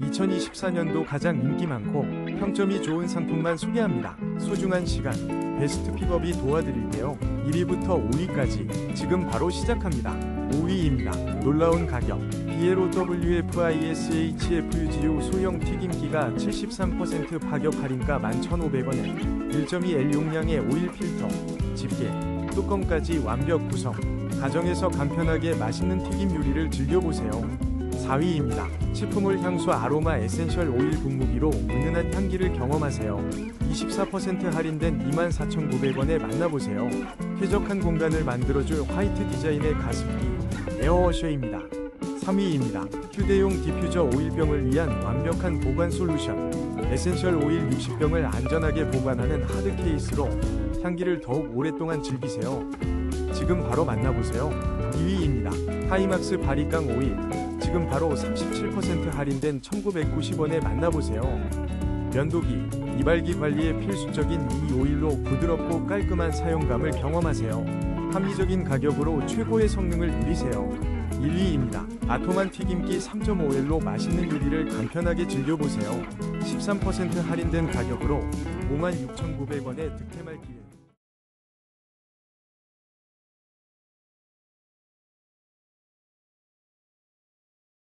2024년도 가장 인기 많고 평점이 좋은 상품만 소개합니다. 소중한 시간, 베스트 픽업이 도와드릴게요. 1위부터 5위까지 지금 바로 시작합니다. 5위입니다. 놀라운 가격. 비에로 WFISHFUGU 소형 튀김기가 73% 파격 할인가 11,500원에 1.2L 용량의 오일 필터, 집게, 뚜껑까지 완벽 구성. 가정에서 간편하게 맛있는 튀김 요리를 즐겨보세요. 4위입니다. 치프몰 향수 아로마 에센셜 오일 분무기로 은은한 향기를 경험하세요. 24% 할인된 24,900원에 만나보세요. 쾌적한 공간을 만들어줄 화이트 디자인의 가습기 에어워셔입니다. 3위입니다. 휴대용 디퓨저 오일병을 위한 완벽한 보관 솔루션. 에센셜 오일 60병을 안전하게 보관하는 하드 케이스로 향기를 더욱 오랫동안 즐기세요. 지금 바로 만나보세요. 2위입니다. 하이막스 바리깡 오일. 지금 바로 37% 할인된 1990원에 만나보세요. 면도기, 이발기 관리에 필수적인 이 오일로 부드럽고 깔끔한 사용감을 경험하세요. 합리적인 가격으로 최고의 성능을 누리세요. 1위입니다. 아토만 튀김기 3.5L로 맛있는 요리를 간편하게 즐겨보세요. 13% 할인된 가격으로 56,900원에 득템할 기회.